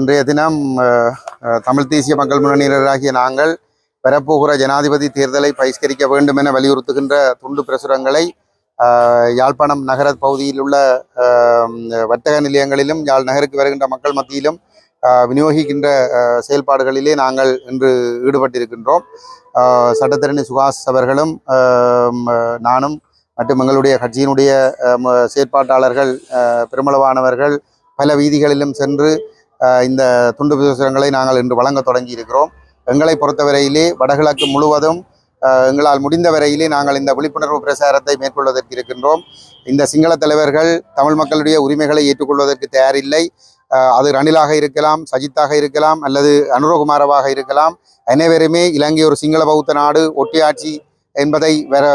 இன்றைய தினம் தமிழ் தேசிய மக்கள் முன்னணியினராகிய நாங்கள் பெறப்போகிற ஜனாதிபதி தேர்தலை பகிஷ்கரிக்க வேண்டும் என வலியுறுத்துகின்ற துண்டு பிரசுரங்களை யாழ்ப்பாணம் நகர பகுதியில் உள்ள வர்த்தக நிலையங்களிலும் யாழ் நகருக்கு வருகின்ற மக்கள் மத்தியிலும் விநியோகிக்கின்ற செயல்பாடுகளிலே நாங்கள் இன்று ஈடுபட்டிருக்கின்றோம். சட்டத்தரணி சுகாஸ் அவர்களும் நானும் மற்றும் எங்களுடைய கட்சியினுடைய செயற்பாட்டாளர்கள் பெருமளவானவர்கள் பல வீதிகளிலும் சென்று இந்த துண்டு பிரசுரங்களை நாங்கள் இன்று வழங்க தொடங்கி இருக்கிறோம் எங்களை பொறுத்தவரையிலே வடகிழக்கு முழுவதும் எங்களால் முடிந்த வரையிலே நாங்கள் இந்த விழிப்புணர்வு பிரசாரத்தை மேற்கொள்வதற்கு இருக்கின்றோம். இந்த சிங்கள தலைவர்கள் தமிழ் மக்களுடைய உரிமைகளை ஏற்றுக்கொள்வதற்கு தயாரில்லை. அது ரணிலாக இருக்கலாம் சஜித்தாக இருக்கலாம் அல்லது அனுரகுமாரவாக இருக்கலாம். அனைவருமே இலங்கை ஒரு சிங்கள பௌத்த நாடு ஒட்டியாட்சி என்பதை வேற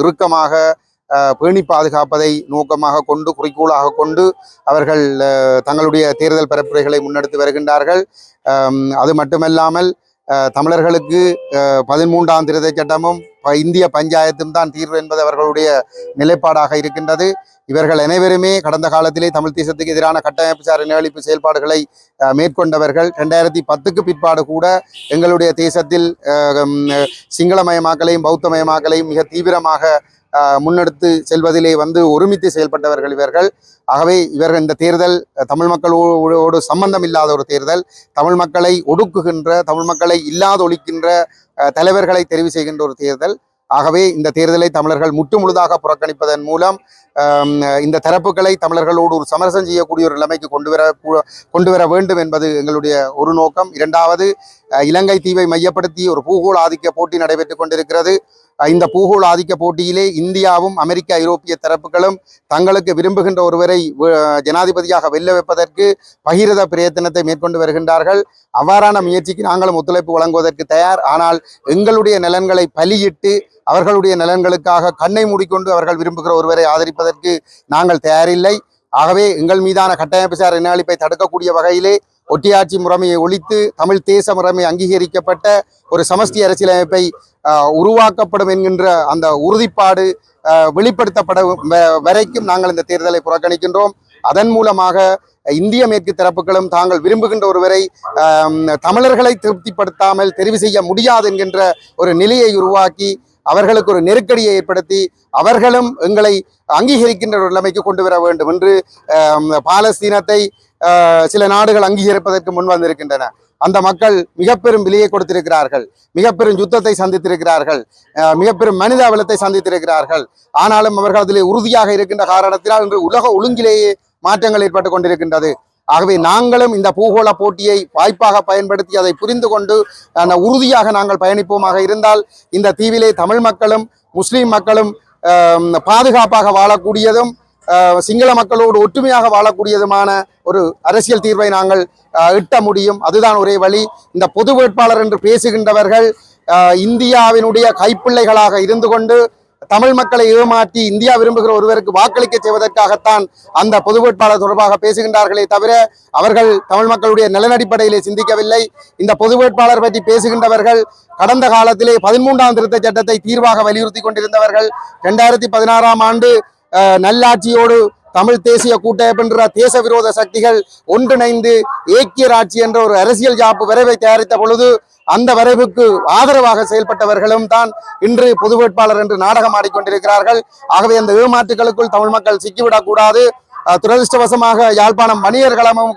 இறுக்கமாக பேணி பாதுகாப்பதை நோக்கமாக கொண்டு குறிக்கோளாக கொண்டு அவர்கள் தங்களுடைய தேர்தல் பரப்புரைகளை முன்னெடுத்து வருகின்றார்கள். அது மட்டுமல்லாமல் தமிழர்களுக்கு பதிமூன்றாம் திருத்த சட்டமும் ப- இந்திய பஞ்சாயத்தும் தான் தீர்வு என்பது அவர்களுடைய நிலைப்பாடாக இருக்கின்றது. இவர்கள் அனைவருமே கடந்த காலத்திலே தமிழ் தேசத்துக்கு எதிரான கட்டமைப்பு சார் நிகழ்ப்பு செயல்பாடுகளை மேற்கொண்டவர்கள். ரெண்டாயிரத்தி பத்துக்கு பிற்பாடு கூட எங்களுடைய தேசத்தில் அஹ், சிங்களமயமாக்கலையும் பௌத்தமயமாக்கலையும் மிக தீவிரமாக முன்னெடுத்து செல்வதிலே வந்து ஒருமித்து செயல்பட்டவர்கள் இவர்கள். ஆகவே இவர்கள் இந்த தேர்தல் தமிழ் மக்களோடு சம்பந்தம் இல்லாத ஒரு தேர்தல். தமிழ் மக்களை ஒடுக்குகின்ற தமிழ் மக்களை இல்லாதொழிக்கின்ற ஒழிக்கின்ற தலைவர்களை தெரிவு செய்கின்ற ஒரு தேர்தல். ஆகவே இந்த தேர்தலை தமிழர்கள் முற்று முழுதாக புறக்கணிப்பதன் மூலம் இந்த தரப்புகளை தமிழர்களோடு ஒரு சமரசம் செய்யக்கூடிய ஒரு நிலைமைக்கு கொண்டு வர கொண்டு வர வேண்டும் என்பது எங்களுடைய ஒரு நோக்கம். இரண்டாவது அஹ், இலங்கை தீவை மையப்படுத்தி ஒரு பூகோள ஆதிக்க போட்டி நடைபெற்றுக் கொண்டிருக்கிறது. இந்த பூகோள ஆதிக்க போட்டியிலே இந்தியாவும் அமெரிக்க ஐரோப்பிய தரப்புகளும் தங்களுக்கு விரும்புகின்ற ஒருவரை ஜனாதிபதியாக வெல்ல வைப்பதற்கு பகிரத பிரயத்தனத்தை மேற்கொண்டு வருகின்றார்கள். அவ்வாறான முயற்சிக்கு நாங்களும் ஒத்துழைப்பு வழங்குவதற்கு தயார். ஆனால் எங்களுடைய நலன்களை பலியிட்டு அவர்களுடைய நலன்களுக்காக கண்ணை மூடிக்கொண்டு அவர்கள் விரும்புகிற ஒருவரை ஆதரிப்பதற்கு நாங்கள் தயாரில்லை. ஆகவே எங்கள் மீதான கட்டமைப்பு சார் இனஅழிப்பை தடுக்கக்கூடிய வகையிலே ஒட்டியாட்சி முறைமையை ஒழித்து தமிழ் தேச முறைமை அங்கீகரிக்கப்பட்ட ஒரு சமஸ்தி அரசியலமைப்பை உருவாக்கப்படும் என்கின்ற அந்த உறுதிப்பாடு வெளிப்படுத்தப்பட வரைக்கும் நாங்கள் இந்த தேர்தலை புறக்கணிக்கின்றோம். அதன் மூலமாக இந்திய மேற்கு தரப்புகளும் தாங்கள் விரும்புகின்ற ஒருவரை தமிழர்களை திருப்திப்படுத்தாமல் தெரிவு செய்ய முடியாது என்கின்ற ஒரு நிலையை உருவாக்கி அவர்களுக்கு ஒரு நெருக்கடியை ஏற்படுத்தி அவர்களும் எங்களை அங்கீகரிக்கின்ற ஒரு நிலைமைக்கு கொண்டு வர வேண்டும் என்று பாலஸ்தீனத்தை சில நாடுகள் அங்கீகரிப்பதற்கு முன் வந்திருக்கின்றன. அந்த மக்கள் மிக பெரும் விலையை கொடுத்திருக்கிறார்கள். மிகப்பெரும் யுத்தத்தை சந்தித்திருக்கிறார்கள். மிகப்பெரும் மனித அவலத்தை சந்தித்திருக்கிறார்கள். ஆனாலும் அவர்கள் அதிலே உறுதியாக இருக்கின்ற காரணத்தினால் இன்று உலக ஒழுங்கிலேயே மாற்றங்கள் ஏற்பட்டு கொண்டிருக்கின்றது. ஆகவே நாங்களும் இந்த பூகோள போட்டியை வாய்ப்பாக பயன்படுத்தி அதை புரிந்து கொண்டு அந்த உறுதியாக நாங்கள் பயணிப்போமாக இருந்தால் இந்த தீவிலே தமிழ் மக்களும் முஸ்லீம் மக்களும் பாதுகாப்பாக வாழக்கூடியதும் சிங்கள மக்களோடு ஒற்றுமையாக வாழக்கூடியதுமான ஒரு அரசியல் தீர்வை நாங்கள் எட்ட முடியும். அதுதான் ஒரே வழி. இந்த பொது வேட்பாளர் என்று பேசுகின்றவர்கள் ஆஹ், இந்தியாவினுடைய கைப்பிள்ளைகளாக இருந்து கொண்டு தமிழ் மக்களை ஏமாற்றி இந்தியா விரும்புகிற ஒருவருக்கு வாக்களிக்க செய்வதற்காகத்தான் அந்த பொது வேட்பாளர் தொடர்பாக பேசுகின்றார்களே தவிர அவர்கள் தமிழ் மக்களுடைய நலனடிப்படையிலே சிந்திக்கவில்லை. இந்த பொது வேட்பாளர் பற்றி பேசுகின்றவர்கள் கடந்த காலத்திலே பதிமூன்றாம் திருத்த சட்டத்தை தீர்வாக வலியுறுத்தி கொண்டிருந்தவர்கள் இரண்டாயிரத்தி பதினாறாம் ஆண்டு நல்லாட்சியோடு தமிழ் தேசிய கூட்டமைப்பு என்ற தேச விரோத சக்திகள் ஒன்றிணைந்து ஏக்கிய ராட்சி என்ற ஒரு அரசியல் ஜாப்பு வரைவை தயாரித்த பொழுது அந்த வரைவுக்கு ஆதரவாக செயல்பட்டவர்களும் தான் இன்று பொது வேட்பாளர் என்று நாடகம் ஆடிக்கொண்டிருக்கிறார்கள். ஆகவே அந்த ஏமாற்றுகளுக்குள் தமிழ் மக்கள் சிக்கிவிடக்கூடாது. துரதிருஷ்டவசமாக யாழ்ப்பாணம் மணியர் கழகமும்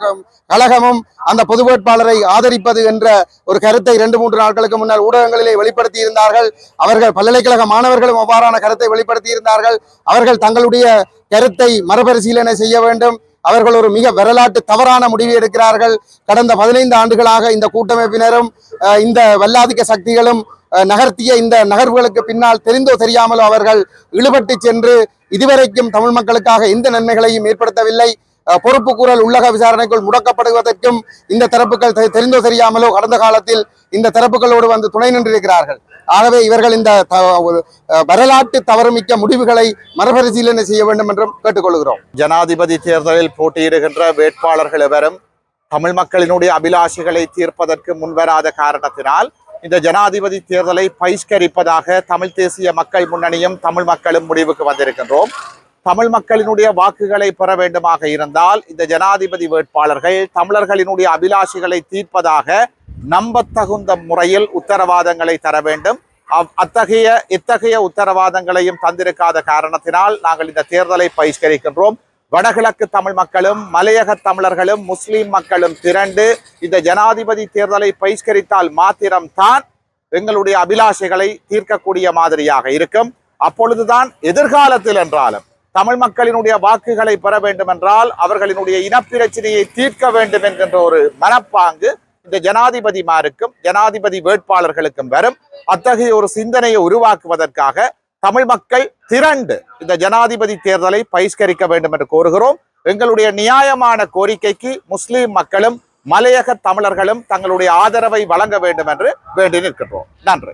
கழகமும் அந்த பொது வேட்பாளரை ஆதரிப்பது என்ற ஒரு கருத்தை இரண்டு மூன்று நாட்களுக்கு முன்னர் ஊடகங்களிலே வெளிப்படுத்தி இருந்தார்கள் அவர்கள் பல்கலைக்கழக மாணவர்களும் அவ்வாறான கருத்தை வெளிப்படுத்தி இருந்தார்கள் அவர்கள் தங்களுடைய கருத்தை மறுபரிசீலனை செய்ய வேண்டும். அவர்கள் ஒரு மிக வரலாற்று தவறான முடிவு எடுக்கிறார்கள். கடந்த பதினைந்து ஆண்டுகளாக இந்த கூட்டமைப்பினரும் அஹ், இந்த வல்லாதிக்க சக்திகளும் நகர்த்திய இந்த நகர்வுகளுக்கு பின்னால் தெரிந்தோ தெரியாமலோ அவர்கள் இழுபட்டு சென்று இதுவரைக்கும் தமிழ் மக்களுக்காக எந்த நன்மைகளையும் ஏற்படுத்தவில்லை. பொறுப்பு கூறல் உள்ளக விசாரணைக்குள் முடக்கப்படுவதற்கும் இந்த தரப்புகள் தெரிந்தோ தெரியாமலோ கடந்த காலத்தில் இந்த தரப்புகளோடு வந்து துணை நின்றிருக்கிறார்கள். ஆகவே இவர்கள் இந்த த- ஒரு, அஹ், வரலாற்று தவறுமிக்க முடிவுகளை மறுபரிசீலனை செய்ய வேண்டும் என்றும் கேட்டுக்கொள்கிறோம். ஜனாதிபதி தேர்தலில் போட்டியிடுகின்ற வேட்பாளர்கள் எவரும் தமிழ் மக்களினுடைய அபிலாஷைகளை தீர்ப்பதற்கு முன்வராத காரணத்தினால் இந்த ஜனாதிபதி தேர்தலை பகிஷ்கரிப்பதாக தமிழ் தேசிய மக்கள் முன்னணியும் தமிழ் மக்களும் முடிவுக்கு வந்திருக்கின்றோம். தமிழ் மக்களினுடைய வாக்குகளை பெற வேண்டுமாக இருந்தால் இந்த ஜனாதிபதி வேட்பாளர்கள் தமிழர்களினுடைய அபிலாஷைகளை தீர்ப்பதாக நம்பத்தகுந்த முறையில் உத்தரவாதங்களை தர வேண்டும். அத்தகைய இத்தகைய உத்தரவாதங்களையும் தந்திருக்காத காரணத்தினால் நாங்கள் இந்த தேர்தலை பகிஷ்கரிக்கின்றோம். வடகிழக்கு தமிழ் மக்களும் மலையக தமிழர்களும் முஸ்லீம் மக்களும் திரண்டு இந்த ஜனாதிபதி தேர்தலை பகிஷ்கரித்தால் மாத்திரம்தான் எங்களுடைய அபிலாஷைகளை தீர்க்கக்கூடிய மாதிரியாக இருக்கும். அப்பொழுதுதான் எதிர்காலத்தில் என்றாலும் தமிழ் மக்களினுடைய வாக்குகளை பெற வேண்டும் என்றால் அவர்களினுடைய இனப்பிரச்சனையை தீர்க்க வேண்டும் என்கின்ற ஒரு மனப்பாங்கு இந்த ஜனாதிபதிமாருக்கும் ஜனாதிபதி வேட்பாளர்களுக்கும் வரும். அத்தகைய ஒரு சிந்தனையை உருவாக்குவதற்காக தமிழ் மக்கள் திரண்டு இந்த ஜனாதிபதி தேர்தலை பகிஷ்கரிக்க வேண்டும் என்று கோருகிறோம். எங்களுடைய நியாயமான கோரிக்கைக்கு முஸ்லிம் மக்களும் மலையக தமிழர்களும் தங்களுடைய ஆதரவை வழங்க வேண்டும் என்று வேண்டி நிற்கின்றோம். நன்றி.